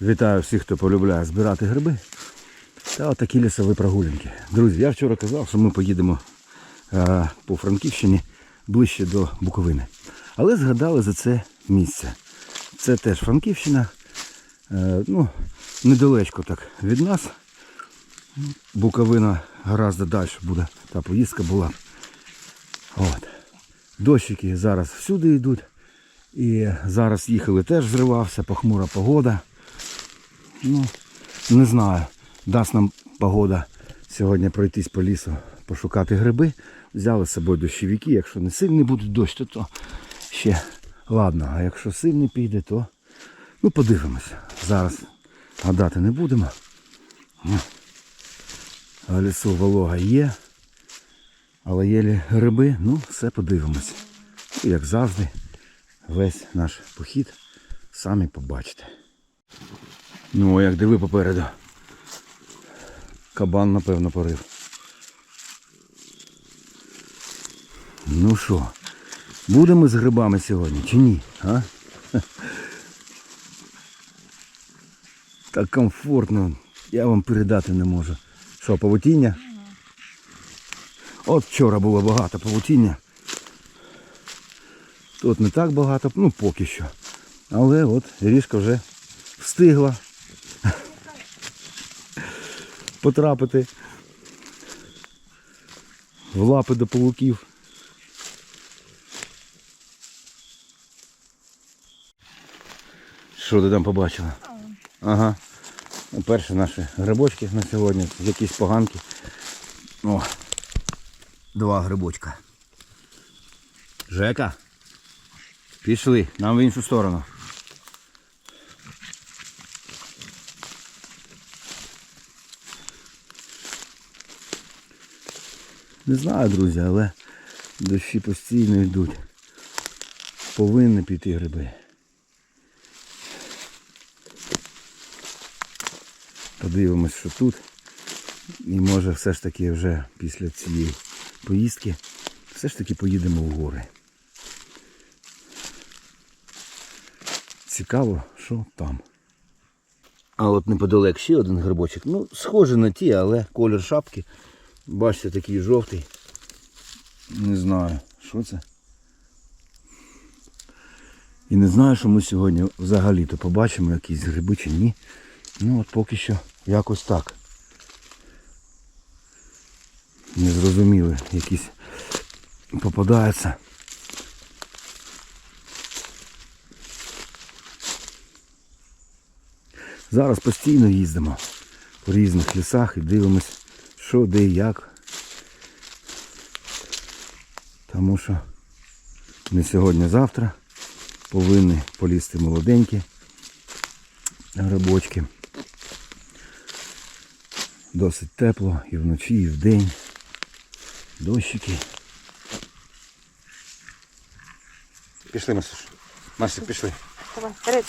Вітаю всіх, хто полюбляє збирати гриби. Та отакі лісові прогулянки. Друзі, я вчора казав, що ми поїдемо е, по Франківщині ближче до Буковини. Але згадали за це місце. Це теж Франківщина. Е, ну, недалечко так від нас. Буковина гораздо далі буде. Та поїздка була. От. Дощики зараз всюди йдуть. І зараз їхали теж зривався, похмура погода. Ну, не знаю, дасть нам погода сьогодні пройтись по лісу, пошукати гриби. Взяли з собою дощовики. Якщо не сильний буде дощ, то, то ще ладно. А якщо сильний піде, то ну, подивимося. Зараз гадати не будемо. А лісу волога є. Але є ли гриби, ну, все подивимось. Ну, Як завжди, весь наш похід самі побачите. Ну, як диви попереду. Кабан, напевно, порив. Ну що, будемо з грибами сьогодні чи ні? А? Так комфортно, я вам передати не можу. Що, павутіння? От вчора було багато павутіння. Тут не так багато, ну поки що. Але от ріжка вже встигла потрапити в лапи до павуків. Що ти там побачила? Ага. Перші наші грибочки на сьогодні. Якісь поганки. О, два грибочка. Жека. Пішли, нам в іншу сторону. Не знаю, друзі, але дощі постійно йдуть. Повинні піти гриби. Подивимось, що тут. І може все ж таки вже після цієї поїздки все ж таки поїдемо в гори. Цікаво, що там. А от неподалек ще один грибочок. Ну, схоже на ті, але колір шапки. Бачите, такий жовтий. Не знаю, що це. І не знаю, що ми сьогодні взагалі-то побачимо якісь гриби чи ні. Ну от поки що якось так. Незрозуміло, якісь попадаються. Зараз постійно їздимо по різних лісах і дивимось, що, де і як. Тому що не сьогодні-завтра повинні полізти молоденькі грибочки. Досить тепло і вночі, і вдень. Дощики. Пішли, Масюш. Масюш, пішли. Давай, вперед.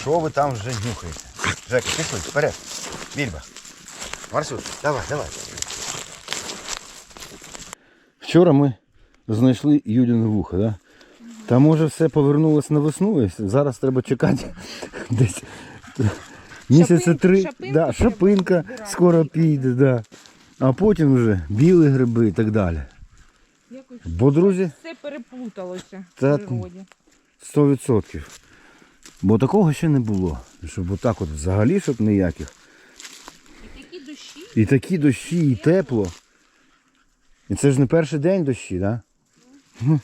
Що ви там вже нюхаєте? Жека, пішли, вперед. Більба. Марсюш, давай, давай. Вчора ми знайшли Юдіне вухо, да? Там може все повернулось на весну, і зараз треба чекати десь місяця три. шапинку Да, шапинка скоро піде, да. а потім вже білі гриби і так далі. Якось Бо, друзі, все переплуталося Та- в природі. 100%. Бо такого ще не було. Щоб отак от взагалі щоб ніяких. І такі дощі. І тепло. І це ж не перший день дощі, так? Да?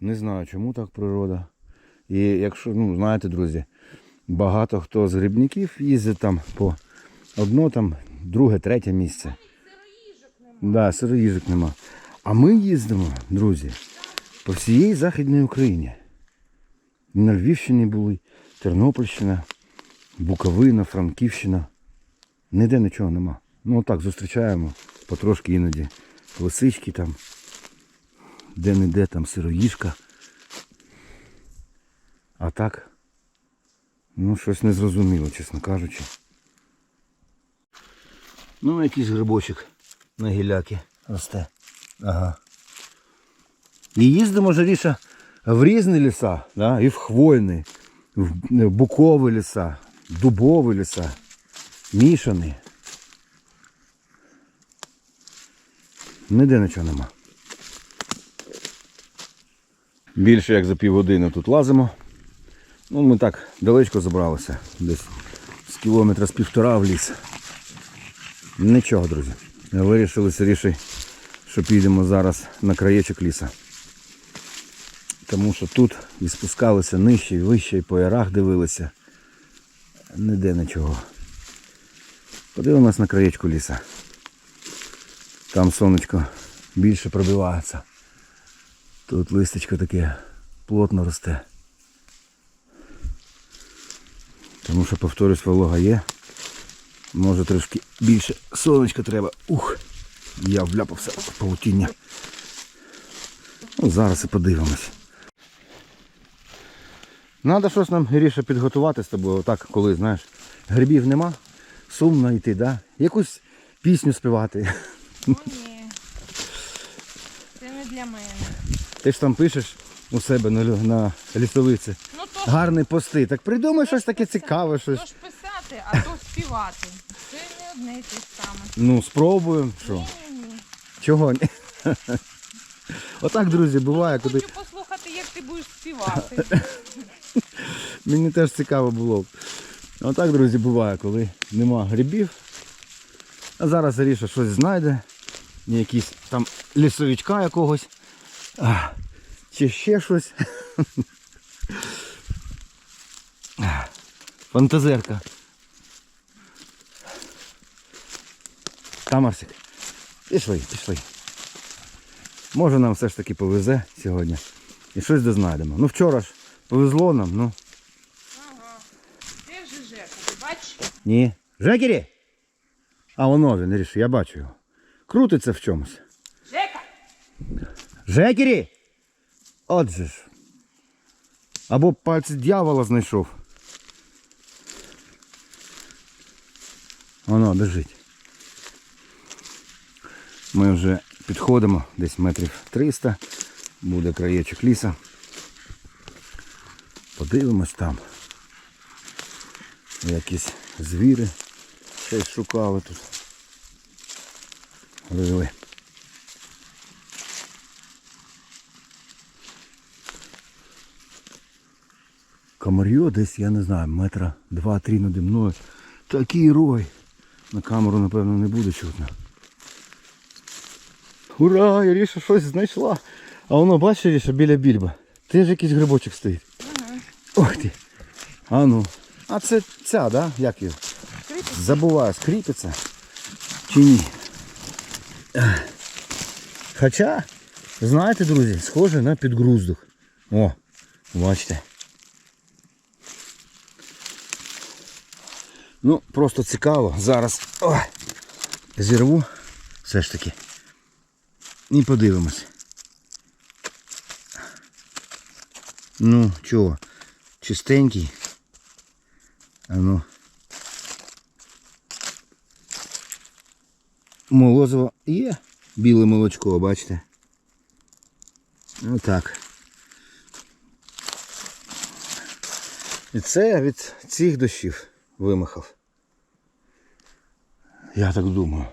Не знаю, чому так природа. І якщо, ну, знаєте, друзі, багато хто з грибників їздить там по одно, там, друге, третє місце. Да, сироїжок нема. А ми їздимо, друзі, по всієї Західній Україні. На Львівщині були, Тернопільщина, Буковина, Франківщина. Ніде нічого нема. Ну отак зустрічаємо потрошки іноді лисички там, де-не-де там сироїжка. А так, ну щось незрозуміло, чесно кажучи. Ну, якийсь грибочок на гіляки росте. Ага. І їздимо жаріше в різні ліса, да? і в хвойні, в букові ліса, дубові ліса, мішані. Ніде нічого нема. Більше як за півгодини тут лазимо. Ну, ми так далечко забралися. Десь з кілометра з півтора в ліс. Нічого, друзі. Вирішили сиріше, що підемо зараз на краєчок ліса. Тому що тут і спускалися нижче, і вище, і по ярах дивилися. Ніде нічого. Подивимось на краєчку ліса. Там сонечко більше пробивається. Тут листечко таке плотно росте. Тому що, повторюсь, волога є. Може трошки більше сонечка треба. Ух! Я вляпався в паутіння. Ну, зараз і подивимось. Надо щось нам Гріша підготувати з тобою, так, коли, знаєш, грибів нема, сумно йти, да? Якусь пісню співати. Ну ні. Це не для мене. Ти ж там пишеш у себе на, на лісовиці. Ну то Гарні пости. Так придумай щось таке цікаве, то щось. ж писати, а то співати. Це не одне й те саме. Ну, спробуємо. Що? Ні, ні, ні. Чого ні? Отак, друзі, буває, коли Хочу послухати, як ти будеш співати. Мені теж цікаво було. Отак, друзі, буває, коли нема грибів. А зараз Аріша щось знайде. Якийсь там лісовичка якогось. Чи ще щось. Фантазерка. Та. Пішли, пішли. Може нам все ж таки повезе сьогодні. І щось дознайдемо. Ну вчора ж повезло нам, ну. Жека? Ти бачиш? Ні. Жекері! А воно він, ріш, я бачу його. Крутиться в чомусь. Жека! Жекері! От же ж. Або пальці дьявола знайшов. Воно лежить. Ми вже підходимо десь метрів 300. Буде краєчок ліса. Подивимось там. Якісь звіри щось шукали тут. Лили. Комар'йо десь, я не знаю, метра два-три наді мною. Такий рой. На камеру, напевно, не буде чутно. Ура! Яріша щось знайшла. А воно, бачиш, Яріша, біля більба. Теж якийсь грибочок стоїть. Ох ти. А ну. А це ця, да? Як її? Забуваю, скріпиться чи ні. Хоча, знаєте, друзі, схоже на підгруздок. О, бачите. Ну, просто цікаво. Зараз ой, зірву все ж таки. І подивимось. Ну, чого? Чистенький. А ну. Молозиво є. Біле молочко, бачите. Отак. І це від цих дощів вимахав. Я так думаю.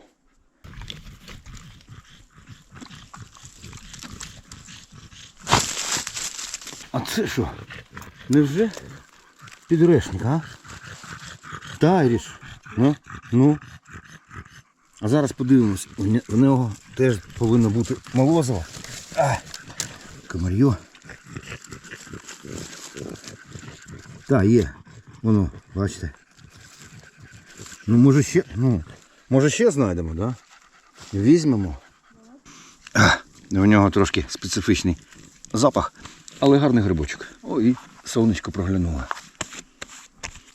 А це що? Невже підрешник, а? Та, Іріш. Ну, ну. А зараз подивимось, в нього теж повинно бути молозиво. А, комар'йо. Так, є. Воно, бачите. Ну може ще, ну, може ще знайдемо, да? Візьмемо. А, у нього трошки специфічний запах, але гарний грибочок. О, і сонечко проглянуло.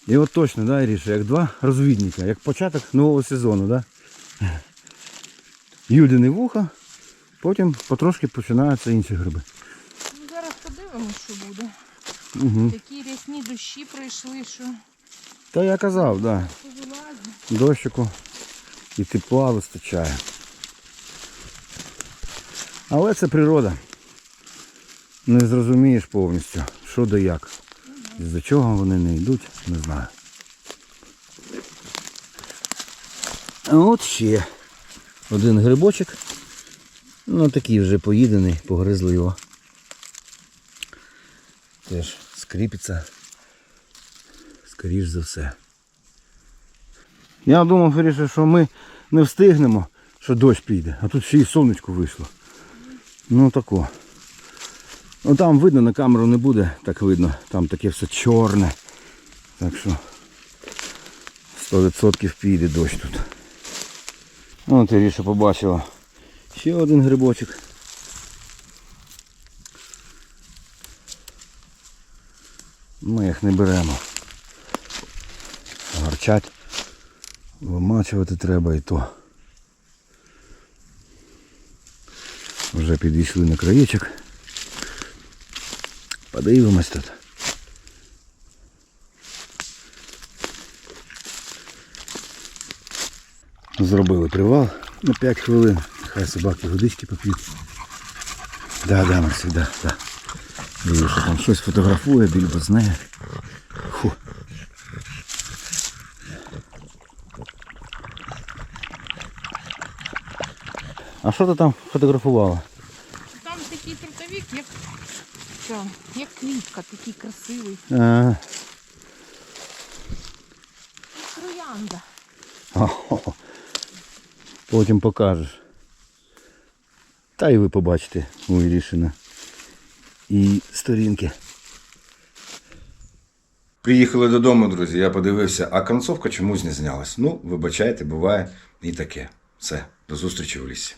І от точно, да, Іріша, як два розвідника, як початок нового сезону, да? Юдине вуха, потім потрошки починаються інші гриби. Ну, зараз подивимось, що буде. Угу. Такі рясні дощі пройшли, що Та я казав, да. Дощику і тепла вистачає. Але це природа. не зрозумієш повністю, що да як. З-за чого вони не йдуть, не знаю. А от ще один грибочок. Ну такий вже поїдений, погризли його. Теж скріпиться. Скоріш за все. Я думав, Феріше, що ми не встигнемо, що дощ піде, а тут ще й сонечко вийшло. Ну тако. Ну там видно, на камеру не буде, так видно. Там таке все чорне. Так що 100% піде дощ тут. Ну, ти Ріша побачила. Ще один грибочок. Ми їх не беремо. Гарчать. Вимачувати треба і то. Вже підійшли на краєчок. Подивимось тут. Зробили привал на 5 хвилин. Хай собаки водички поп'ють. Да, да, Максим, да, да. Дивлюсь, що там щось фотографує, більбо з нею. Фу. А що ти там фотографувала? Що, як квітка, такий красивий. А, Троянда. хо-хо. Потім покажеш. Та і ви побачите у Ірішина і сторінки. Приїхали додому, друзі. Я подивився, а концовка чомусь не знялась. Ну, вибачайте, буває і таке. Все, до зустрічі в лісі.